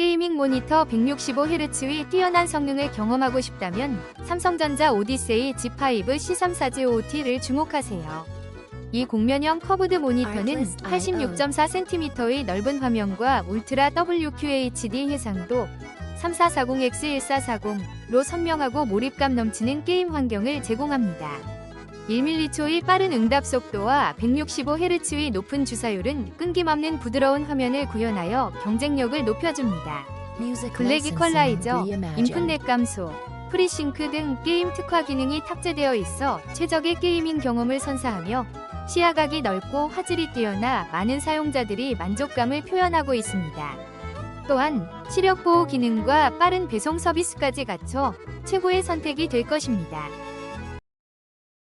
게이밍 모니터 165Hz의 뛰어난 성능을 경험하고 싶다면 삼성전자 오디세이 G5 C340OT를 주목하세요. 이 공면형 커브드 모니터는 86.4cm의 넓은 화면과 울트라 WQHD 해상도 3440X1440로 선명하고 몰입감 넘치는 게임 환경을 제공합니다. 1m초의 빠른 응답 속도와 165Hz의 높은 주사율은 끊김없는 부드러운 화면을 구현하여 경쟁력을 높여줍니다. 블랙 이퀄라이저, 인풋넷 감소, 프리싱크 등 게임 특화 기능이 탑재되어 있어 최적의 게이밍 경험을 선사하며 시야각이 넓고 화질이 뛰어나 많은 사용자들이 만족감을 표현하고 있습니다. 또한 시력 보호 기능과 빠른 배송 서비스까지 갖춰 최고의 선택이 될 것입니다.